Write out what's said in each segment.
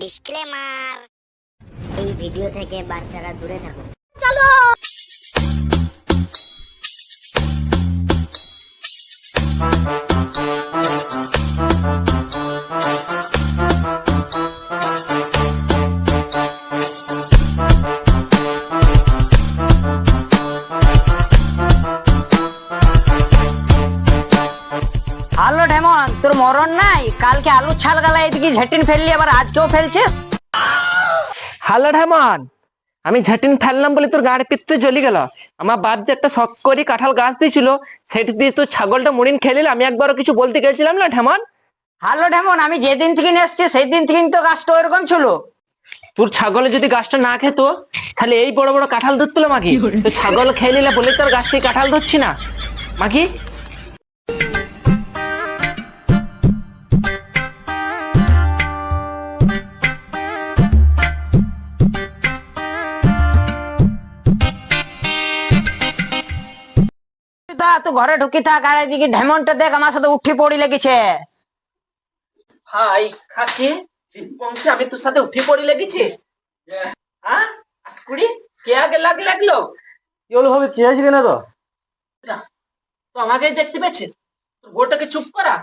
Disclaimer. এই video থেকে বাচ্চারা দূরে থাকুন। হ্যালো এদিকে ঝেটিন ফেললি আবার আজকেও ফেলছিস? হ্যালো ঢেমন আমি ঝাটিন ফেললাম বলে তোর গাড়ি পিত্তে জ্বলি গেল। আমার বাপ যে একটা শখ করি কাঁঠাল গাছ দিয়েছিল সেটি দিয়ে তোর ছাগলটা মুড়িন খেলিল আমি একবারও কিছু বলতে গেছিলাম না ঢেমন হ্যালো ঢেমন আমি যেদিন থেকে নিয়ে এসছি সেই দিন থেকে তো গাছটা ওইরকম ছিল। তোর ছাগলে যদি গাছটা না খেতো তাহলে এই বড় বড় কাঁঠাল ধরছিল মাকি তো ছাগল খেয়ে নিলে বলে তোর গাছ থেকে কাঁঠাল ধরছি না। মাকি তুই ঘরে ঢুকি থাক আর এদিকে ঢেমনটা দেখ আমার সাথে উঠি পড়ি লেগেছে। হাই খাচ্ছি বংশে আমি তোর সাথে উঠে পড়ে লেগেছি? হ্যাঁ? আটকুড়ি কে আগে লাগ লাগল? ভাবে তো? তো আমাকে দেখতে পেয়েছিস? তোর বউটাকে চুপ করা?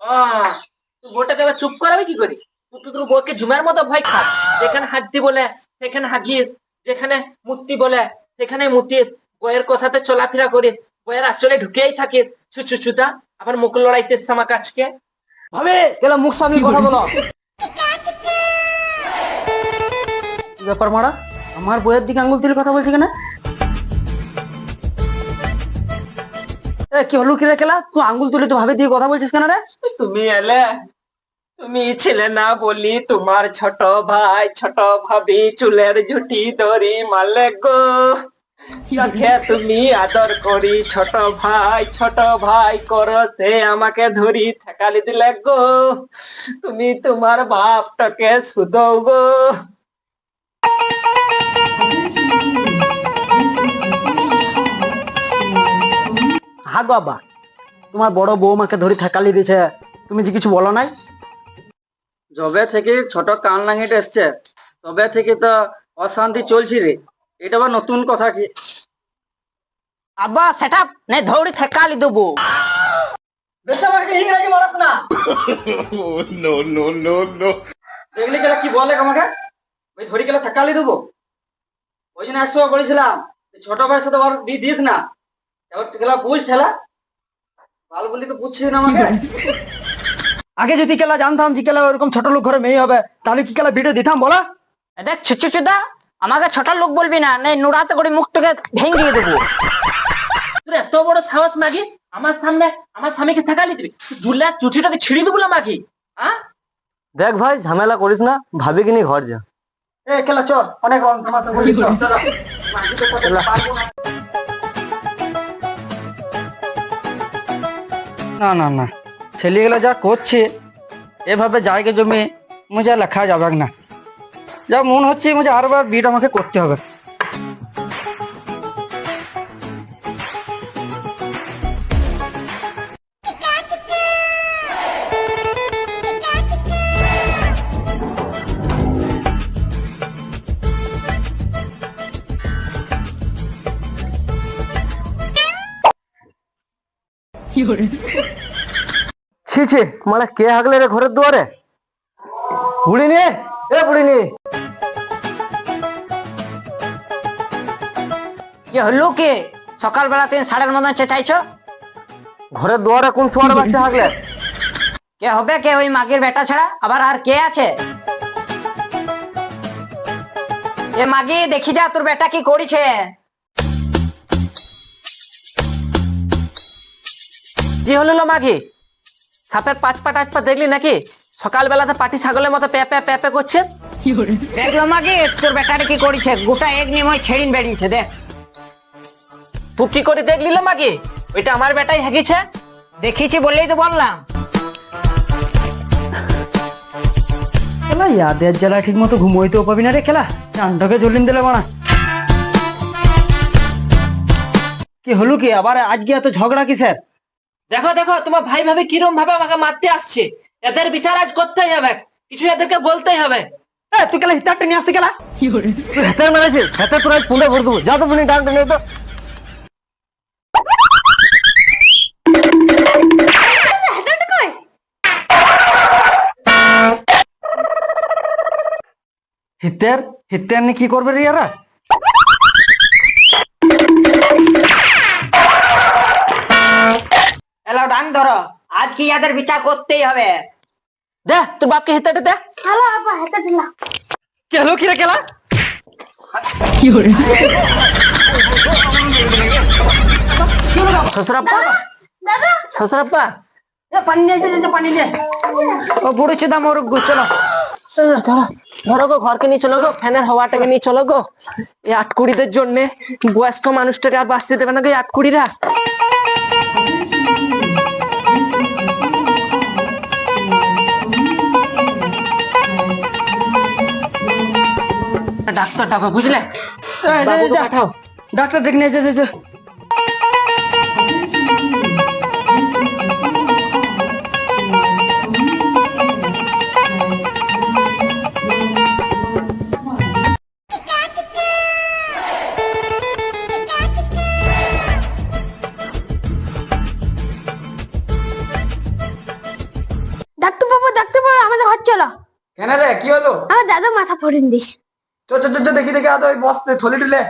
আহ, তোর বউটাকে এবার চুপ করাবে কি করি? তুই তো তোর বউকে ঝুমার মতো ভয় খা যেখানে হাড্ডি বলে সেখানে হাগিস। যেখানে মূর্তি বলে সেখানে মুতিস। বইয়ের কথাতে চলাফেরা করিস। বইয়ের আচলে ঢুকেই থাকিস ছুচু ছুতা আবার মুখ লড়াইতেস আমার কাছকে ভাবে গেলে মুখ সামনে কথা বলো? ব্যাপার মারা? আমার বইয়ের দিকে আঙ্গুল তুলে কথা বলছি কেন? এ কি হলো কি রে খেলা? তুই আঙ্গুল তুলে তো ভাবে দিয়ে কথা বলছিস কেন রে? তুমি এলে তুমি ছেলে না বলি তোমার ছোট ভাই ছোট ভাবি চুলের ঝুটি দড়ি মারলে গো। তাকে তুমি আদর করি ছোট ভাই ছোট ভাই করো সে আমাকে ধরি ঠেকালি দিলে গো। তুমি তোমার বাপটাকে শুধো গো। হা গো আব্বা তোমার বড় বৌমাকে ধরে ঠেকালি দিয়েছে। তুমি যে কিছু বলো নাই? যবে থেকে ছোট কান লাঙ্গিটা এসছে তবে থেকে তো অশান্তি চলছে রে। এটা আবার নতুন কথা কি? আব্বা সেটা নাই ধৌড়ি থেকালি দেবো। বেশি আমাকে ইংরেজি বলস না? দেখলি গেলে কি বলে আমাকে? ওই ধরি গেলে থাকালি দেবো। ওই জন্য একশো বলেছিলাম ছোট ভাইয়ের সাথে ওর বিয়ে দিস না। এবার গেলা বুঝ ঠেলা। ভালো বলি তো বুঝছিস না আমাকে। আগে যদি কেলা জানতাম যে কেলা ওরকম ছোট লোক ঘরে মেয়ে হবে তাহলে কি কেলা ভিডিও দিতাম বলা? এ দেখ ছুচু চুদা আমাকে ছোট লোক বলবি না নাই নুড়াতে করে মুখটাকে ভেঙে দেবো। তোর এত বড় সাহস মাগি আমার সামনে আমার স্বামীকে ঠেকালি দিবি? জুলা চুটিটাকে ছিড়িবি বলে মাগি হ্যাঁ দেখ ভাই ঝামেলা করিস না ভাবি কিনি ঘর যা। এ খেলা চল অনেক রং তামাশা চল না। না না না ছেলেগুলো যা করছে এভাবে জায়গা জমি মুঝে লেখা যাবে না। যা মন হচ্ছে মুঝে আরবার বিট আমাকে করতে হবে। ছি ছি মানে কে হাগলে রে ঘরের দুয়ারে? বুড়ি এ বুড়ি নিয়ে কি হলো কি সকালবেলা তিন সাড়ের মতন চেঁচাইছো? ঘরের দুয়ারে কোন শোয়ার বাচ্চা হাগলে কে হবে কে ওই মাগির বেটা ছাড়া? আবার আর কে আছে? এ মাগি দেখি যা তোর বেটা কি করেছে। কি হলো লো মাগি? সাপের পাঁচ পা টাচ পা দেখলি নাকি? সকালবেলাতে পাটি ছাগলের মতো প্যা প্যা প্যা প্যা করছে? দেখল মাগি তোর বেটাটা কি করেছে? গোটা এক নিময় ছেড়িন বেরিয়েছে দেখ। তুই কি করে দেখলি মাগি? ওইটা আমার বেটাই হাগিছে? দেখিছি বললেই তো বললাম। খেলা ইয়াদের জ্বালা ঠিক মতো ঘুমোইতেও পাবি না রে খেলা। দিলে মানা। কি হলো কি? আবার আজকে এত ঝগড়া কিসের? দেখো দেখো তোমার ভাই ভাবে কিরম ভাবে আমাকে মারতে আসছে। এদের বিচার আজ করতেই হবে। কিছু এদেরকে বলতেই হবে। এ তুই কেলা হিতারটা নিয়ে আসতে কেলা তুই হেতে মেরেছিস হেতে তোর আজ পুনে ভরে দেবো। যা তো ডান টেনে তো। হিতের হিতের নি কি করবে রে ইয়ারা এলো ডাং ধরো। আজকে ইয়াদের বিচার করতেই হবে? দে তোর বাপকে হিতেটা দে হ্যালো আব্বা হেতে দিলাম। কেলো? কি রে কেলা শ্বশুরাপ্পা? দাদা শ্বশুরাপ্পা? এ পানি নিয়ে যা, যা, যা, পানি নিয়ে। ও বুড়ো চুদা মোর গো চলো চলো, চলো। ধরো গো ঘরকে নিয়ে চলো গো ফ্যানের হাওয়াটাকে নিয়ে চলো গো। এই আটকুড়িদের জন্য বয়স্ক মানুষটাকে আর বাঁচতে দেবে না গো এই আটকুড়িরা। ডাক্তার ডাকো বুঝলে? ডাক্তার ডেকে নিয়ে মাথা দেখি তো তো তো দেখি দেখি আদৌ বস্তে থলি টুলে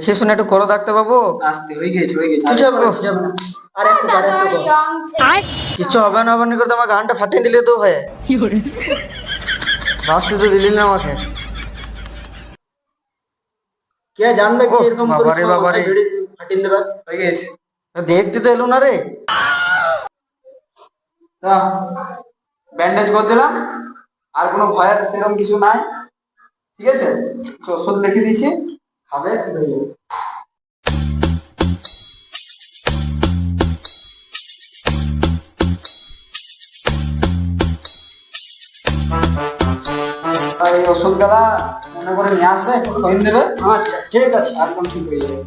দেখি শুনে একটু করো ডাক্তার বাবু আসতে হয়ে গেছে হয়ে গেছে। কিছু হবে না কিছু হবে না আর একটু আর একটু কিছু হবে না হবে না করে তো আমার গানটা ফাটিয়ে দিলে তো হয়। বাঁচতে তো দিলি না আমাকে। কে জানবে কি এরকম বাবারে বাবারে। ফাটিয়ে দেবে? হয়ে গেছে। দেখতে তো এলো না রে। ব্যান্ডেজ করে দিলাম। আর কোনো ভয়ের সেরকম কিছু নাই। ঠিক আছে? ওষুধ লিখে দিয়েছি খাবে ঠিক হয়ে যাবে এই ওষুধগুলা মনে করে নিয়ে আসবে, একটু খাইয়ে দেবে? আচ্ছা ঠিক আছে, একদম ঠিক হয়ে যাবে।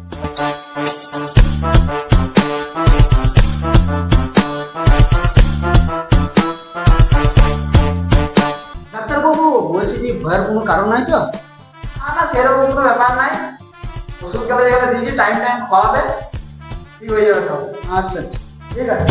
ডাক্তারবাবু, বলছি যে ভয়ের কোনো কারণ নাই তো? না, সেরকম কোনো ব্যাপার নাই। ওষুধ গেলে যেগুলো দিয়েছি টাইম টাইম খাওয়াবে ঠিক হয়ে যাবে সব। আচ্ছা আচ্ছা। ঠিক আছে?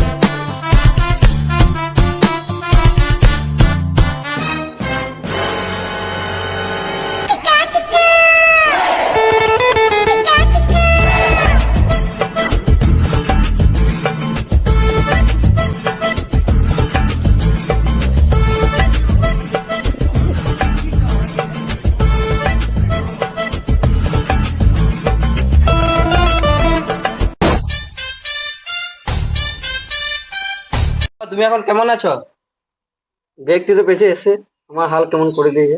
তুমি এখন কেমন আছো? দেখতে তো পেছে এসে আমার হাল কেমন করে দিয়েছে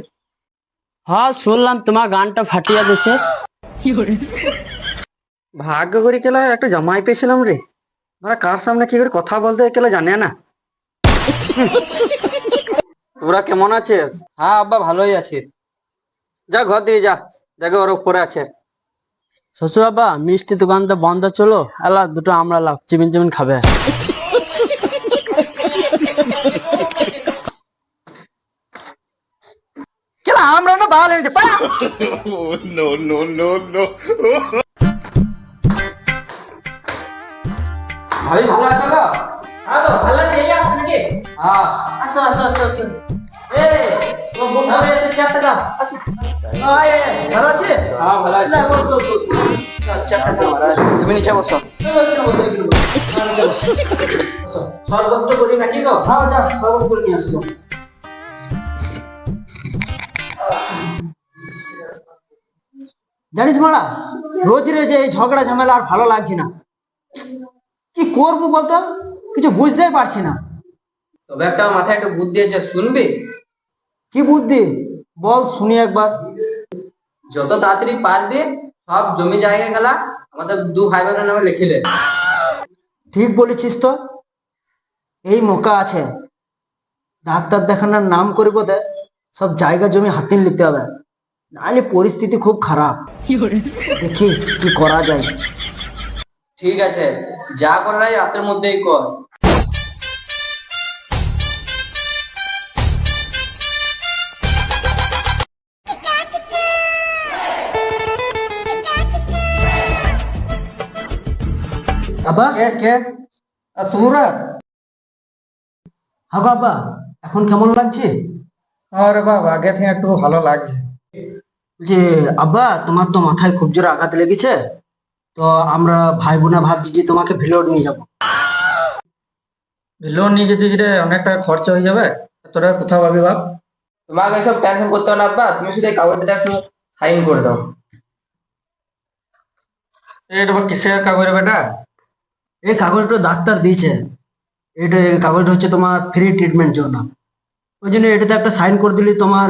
হ্যাঁ শুনলাম তোমার গানটা ফাটিয়ে দিচ্ছে ভাগ্য করে কেলা একটা জামাই পেয়েছিলাম রে। আমরা কার সামনে কি করে কথা বলতে কেলা জানে না। তোরা কেমন আছিস? হ্যাঁ আব্বা ভালোই আছি। যা ঘর দিয়ে যা দেখো ওর উপরে আছে। শ্বশুর বাবা মিষ্টি দোকানটা বন্ধ চলো। এলা দুটো আমরা লাভ চিমিন চিমিন খাবে। আমরা ভালো ভাই আছে তো? হ্যাঁ তো ভালো আছে। এই আসো নাকি? হ্যাঁ। আসো আসো আসো আসো। এই তোমার ভালো আছে? আসো। আয় আয় ভালো আছিস? হ্যাঁ ভালো আছি। না, বস, বস, বস, তুমি নিচে বসো। সর্বত্র করি নাকি গো? হ্যাঁ যা সর্বত করে নিয়ে আসো। জানিস মারা রোজ রোজ এই ঝগড়া ঝামেলা আর ভালো লাগছে না। কি করব বলতো? কিছু বুঝতেই পারছি না। তবে একটা মাথায় একটু বুদ্ধি আছে শুনবি? কি বুদ্ধি? বল শুনি একবার। যত তাড়াতাড়ি পারবে সব জমি জায়গা গেলা আমাদের দু ভাই বোনের নামে লিখিলে ঠিক বলেছিস তো। এই মোকা আছে। ডাক্তার দেখানোর নাম করিব সব জায়গা জমি হাতিয়ে নিতে হবে। নাহলে পরিস্থিতি খুব খারাপ। দেখি কি করা যায়। ঠিক আছে যা করার রাতের মধ্যেই কর। আব্বা কে কে? আর তোমরা হ্যাঁ আব্বা এখন কেমন লাগছে? আরে বাবা আগে থেকে একটু ভালো লাগছে। যে আব্বা তোমার তো মাথায় খুব জোরে আঘাত লেগেছে। তো আমরা ভাই বোনা ভাবছি যে তোমাকে ভিলোর নিয়ে যাব। লোন নিয়ে যেতে যেতে অনেক টাকা খরচা হয়ে যাবে। তোরা কোথাও ভাবি ভাব। তোমাকে এসব টেনশন করতে হবে না আব্বা। তুমি শুধু এই কাগজটা একটু সাইন করে দাও। এটা আবার কিসের কাগজ বেটা? এই কাগজটা ডাক্তার দিয়েছে। এটা এই কাগজটা হচ্ছে তোমার ফ্রি ট্রিটমেন্ট জন্য। ওই জন্য এটাতে একটা সাইন করে দিলে তোমার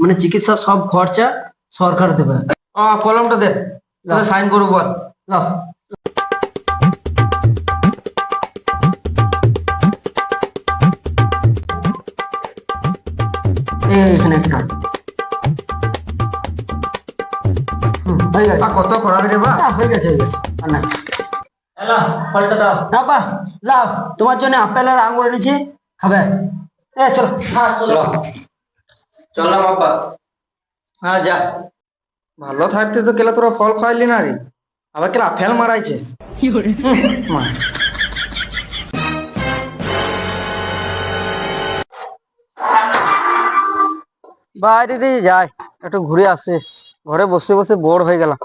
মানে চিকিৎসার সব খরচা সরকার দেবে। ও কলমটা দে। সাইন করব বল। এখানে একটা। কত করাবে রে বা? হয়ে গেছে হয়ে গেছে। আর পাল্টা দাও। না বা তোমার জন্য আপেল আর আঙুর এনেছি। খাবে। এ চলো। চলো চললাম আব্বা হ্যাঁ যা। ভালো থাকতে তো কেলা তোরা ফল খাইলি না রে। আবার কেলা ফেল মারাইছিস। বাই দিদি দিয়ে যাই। একটু ঘুরে আসে। ঘরে বসে বসে বোর হয়ে গেলাম।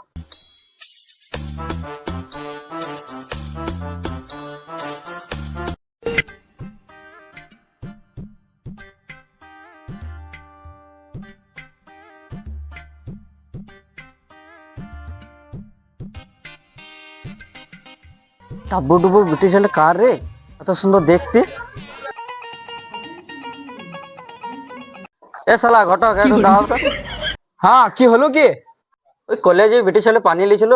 টাব্বু টুবু বিটি ছেলে কার রে? এত সুন্দর দেখতে। এ শালা ঘটক একটু দাও তো। হ্যাঁ কি হলো কি? ওই কলেজে বেটি ছেলে পানি লিছিল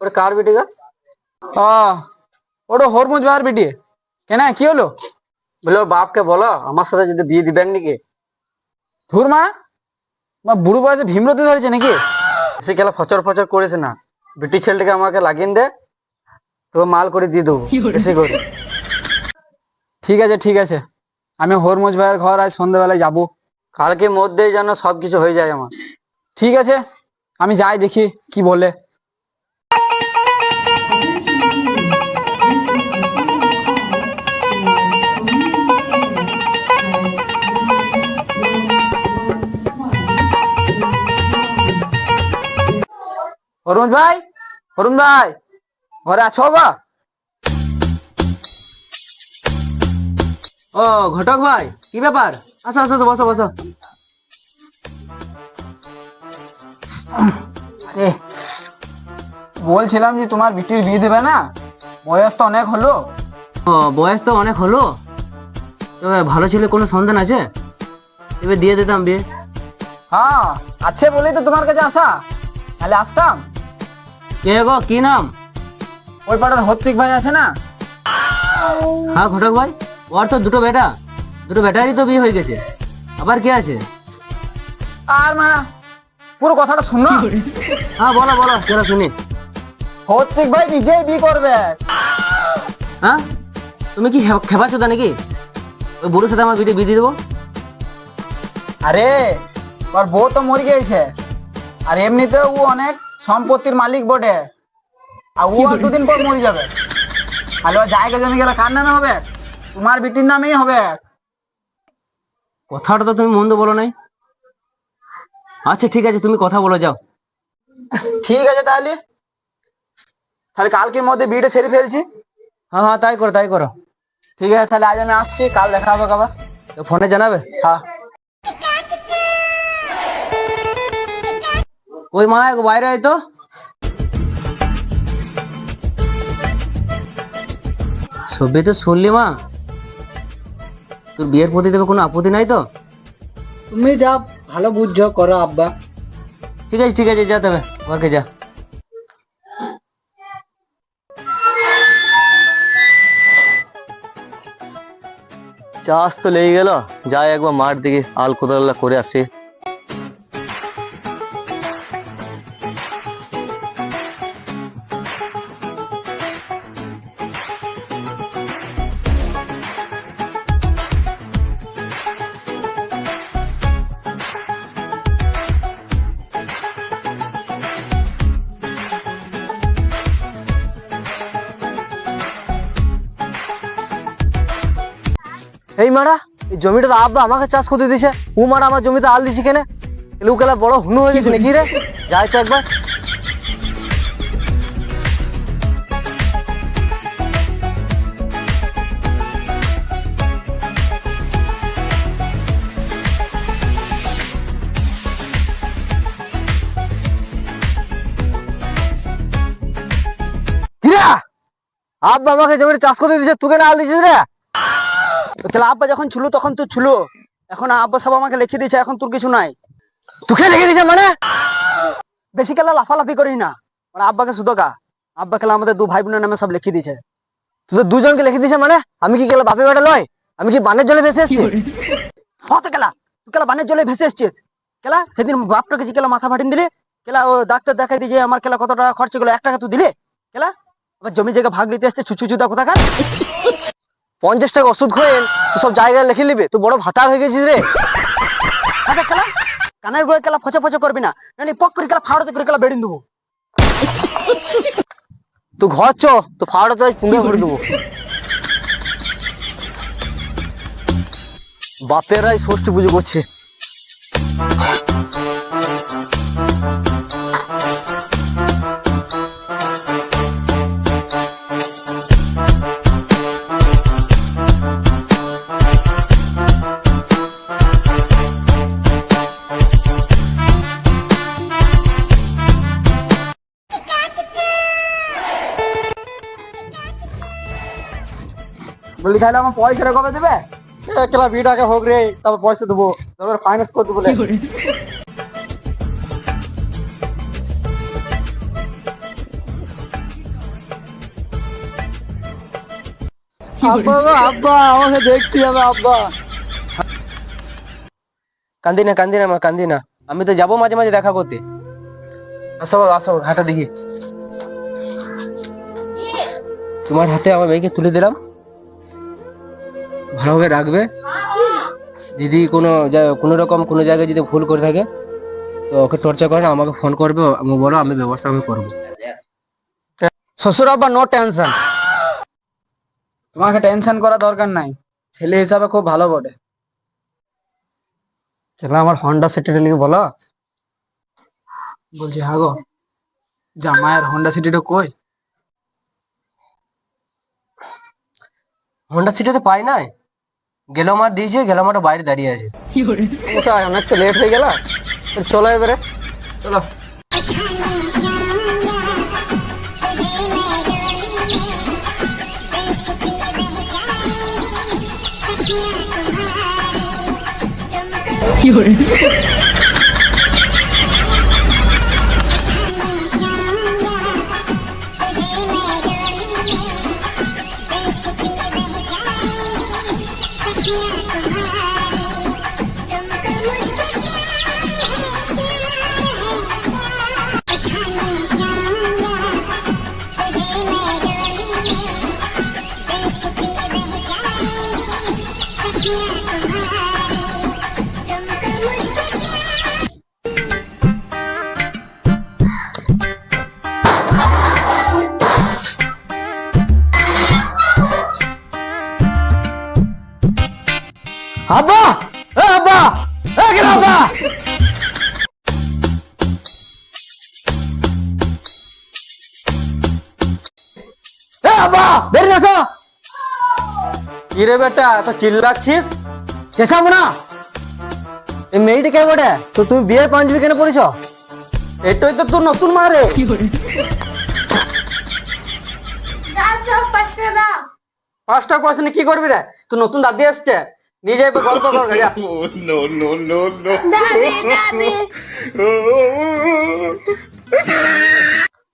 ওর কার বেটি গা? ওটা হরমুজ বেটি। কেন কি হলো? বলে বাপকে বলো আমার সাথে যদি বিয়ে দিবেন নাকি? ধুর মা মা বুড়ো বয়সে ভীমরতি ধরেছে নাকি? সে গেলা ফচর ফচর করেছে না। বেটি ছেলেটাকে আমাকে লাগিয়ে দে। তো মাল করে দিয়ে দেবো। বেশি করে। ঠিক আছে ঠিক আছে। আমি হরমোজ ভাইয়ের ঘর আজ সন্ধ্যাবেলায় যাব। কালকে মধ্যেই যেন সবকিছু হয়ে যায় আমার। ঠিক আছে? আমি যাই দেখি কি বলে। অরুণ ভাই? অরুণ ভাই? ঘরে আছো গো ও ঘটক ভাই কি ব্যাপার? আসো আসো বসো বসো। আরে বলছিলাম যে তোমার বিটির বিয়ে দেবে না? বয়স তো অনেক হলো। ও বয়স তো অনেক হলো? তবে ভালো ছেলে কোনো সন্ধান আছে? এবার দিয়ে দিতাম বিয়ে। হ্যাঁ আছে বলেই তো তোমার কাছে আসা। তাহলে আসতাম। কে গো কি নাম? ওই পাড়ার হত্তিক ভাই আছে না? হ্যাঁ ঘটক ভাই? ওর তো দুটো বেটা। দুটো বেটারই তো বিয়ে হয়ে গেছে। আবার কে আছে? আর মা পুরো কথাটা শুনো হ্যাঁ বলো বলো চলো শুনি। হত্তিক ভাই নিজেই বিয়ে করবে। হ্যাঁ? তুমি কি খেপাচ্ছ তা নাকি? ওই বুড়োর সাথে আমার বিয়ে বিয়ে দিয়ে দেবো? আরে ওর বউ তো মরে গিয়েছে। আর এমনিতেও ও অনেক সম্পত্তির মালিক বটে। আর ও আর দুদিন পর মরে যাবে। তাহলে ওর জায়গা জমি গেলে কার নামে হবে? তোমার বিটির নামেই হবে। কথাটা তো তুমি মন্দ বলো নাই। আচ্ছা ঠিক আছে তুমি কথা বলে যাও। ঠিক আছে তাহলে। তাহলে কালকের মধ্যে বিয়েটা সেরে ফেলছি। হ্যাঁ হ্যাঁ তাই করো তাই করো। ঠিক আছে তাহলে আজ আমি আসছি কাল দেখা হবে আবার ফোনে জানাবে? হ্যাঁ। ওই মা এক বাইরে আয় তো। সবই তো শুনলি মা। তোর বিয়ের প্রতি দেবে কোনো আপত্তি নাই তো? তুমি যা ভালো বুঝছ করো আব্বা। ঠিক আছে ঠিক আছে যা তবে ওকে যা। চাষ তো লেগে গেল যাই একবার মাঠ দিকে আল কোদালা করে আসি। এই মারা, এই জমিটা তো আব্বা আমাকে চাষ করতে দিছে। ও মারা আমার জমিতে আল দিছি কেনে? লোকেলা বড় হুনু হয়ে গেছে নাকি রে? যাই তো একবার। আব্বা আমাকে জমিতে চাষ করতে দিছে তুই কেন আল দিছিস রে? তাহলে আব্বা যখন ছিল, তখন তো ছিল। এখন আব্বা সব আমাকে লিখে দিয়েছে, এখন তোর কিছু নাই। তোকে লিখে দিয়েছে মানে? বেশি খেলা লাফালাফি করিস না। মানে আব্বাকে গা। আব্বা খেলা আমাদের দু ভাই বোনের নামে সব লিখে দিয়েছে। তোদের দুজনকে লিখে দিয়েছে মানে? আমি কি গেলা বাপে বেটা লয় আমি কি বানের জলে ভেসে এসছি? হত কেলা তুই কেলা বানের জলে ভেসে এসছিস। কেলা সেদিন বাপটাকে যে কেলা মাথা ফাটিন দিলি কেলা ও ডাক্তার দেখাই দিয়ে আমার কেলা কত টাকা খরচ গেলো এক টাকা তুই দিলে। কেলা আবার জমি জায়গা ভাগ নিতে আসছে ছুচু চুদা কোথাকার? পঞ্চাশ টাকা ওষুধ খোয়েন তুই সব জায়গায় লিখে নিবে। তো বড় ভাতার হয়ে গেছিস রে। আচ্ছা খেলা কানের গোয়ে খেলা ফচে ফচে করবি না। নাহলে পক করে খেলা ফাড়তে করে খেলা বেড়িয়ে দেবো। তুই ঘর চ, তো ফাড়তে পুঙ্গে ভরে দেবো। বাপেরাই ষষ্ঠী পুজো করছে। বলি তাহলে আমার পয়সাটা কবে দেবে? একলা বিটাকে হোক রে তারপর পয়সা দেবো তারপর ফাইন্যান্স করে দেবো আব্বা আব্বা আমাকে দেখতে হবে আব্বা। কান্দি না কান্দি না মা কান্দি না আমি তো যাব মাঝে মাঝে দেখা করতে। আসো আসো ঘাটা দেখি। তোমার হাতে আমার মেয়েকে তুলে দিলাম। ভালোভাবে রাখবে। দিদি কোনো কোনো রকম কোনো জায়গায় যদি ভুল করে থাকে তো ওকে টর্চার করে আমাকে ফোন করবে আমি বলো আমি ব্যবস্থা আমি করব। শ্বশুর আব্বা নো টেনশন তোমাকে টেনশন করা দরকার নাই। ছেলে হিসাবে খুব ভালো বটে। কেলা আমার হন্ডা সিটিটা নিয়ে বলো? বলছি হ্যাঁ গো। জামাইয়ের হোন্ডা সিটিটা কই? হন্ডা সিটিতে পাই নাই? গেলামার দিয়েছে গেলামারটা বাইরে দাঁড়িয়ে আছে। ওটা অনেক তো লেট হয়ে গেল? চলো এবারে। চলো। আব্বা আব্বা বেরিয়ে আসো কি রে বেটা এত চিল্লাচ্ছিস? চেঁচাবো না? এই মেয়েটা কে বটে? তো তুমি বিয়ে পাঞ্জাবি কেন পড়েছ এটাই তো তোর নতুন মা রে। পাঁচটা পয়সা নিয়ে কি করবি রে? তুই নতুন দাদি আসছে নিজে গল্প কর।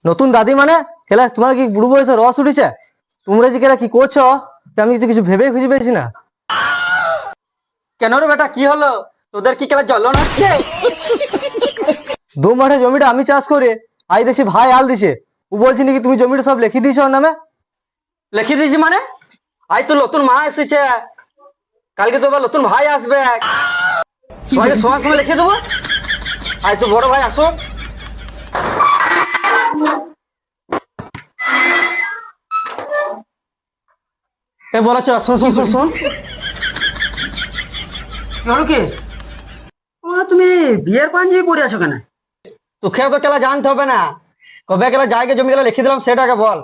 নতুন দাদি মানে? খেলা তোমার কি বুড়ো বয়সে রস উঠেছে? তোমরা যে কেলা কি করছ? আমি তো কিছু ভেবে খুঁজে পেয়েছি না। কেন রে বেটা, কি হলো? তোদের কি কেলা জ্বলন হচ্ছে? দু মাঠে জমিটা আমি চাষ করে আই দেশি ভাই আল দিছে। ও বলছি নাকি তুমি জমিটা সব লিখে ওর নামে? লিখে দিয়েছি মানে? আজ তো নতুন মা এসেছে। কালকে তো নতুন ভাই আসবে। সবাইকে সময় সময় লিখে দেবো। আজ তো বড় ভাই আসো এ বলেছ শোন শোন শোন শোন। হলো কি তুমি বিয়ের পাঞ্জাবি পরে আছো কেন? তোকে তো কেলা জানতে হবে না। কবে গেলা জায়গা জমি গেলা লিখে দিলাম সেটাকে বল।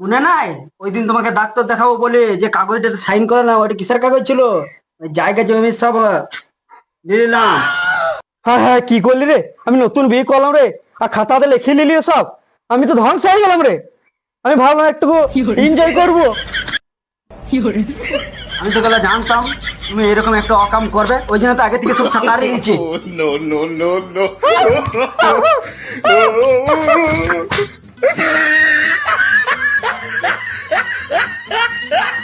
মনে নাই? ওই দিন তোমাকে ডাক্তার দেখাবো বলে যে কাগজটাতে সাইন করে না ওটা কিসের কাগজ ছিল? জায়গা জমি সব দিলাম হ্যাঁ হ্যাঁ কি করলি রে? আমি নতুন বিয়ে করলাম রে আর খাতাতে লিখে নিলি সব। আমি তো ধ্বংস হয়ে গেলাম রে। আমি ভাবলাম একটু এনজয় করব। আমি তো বেলা জানতাম তুমি এরকম একটা অকাম করবে ওই জন্য তো আগে থেকে সব সাকারে নিয়েছি Ha ha ha!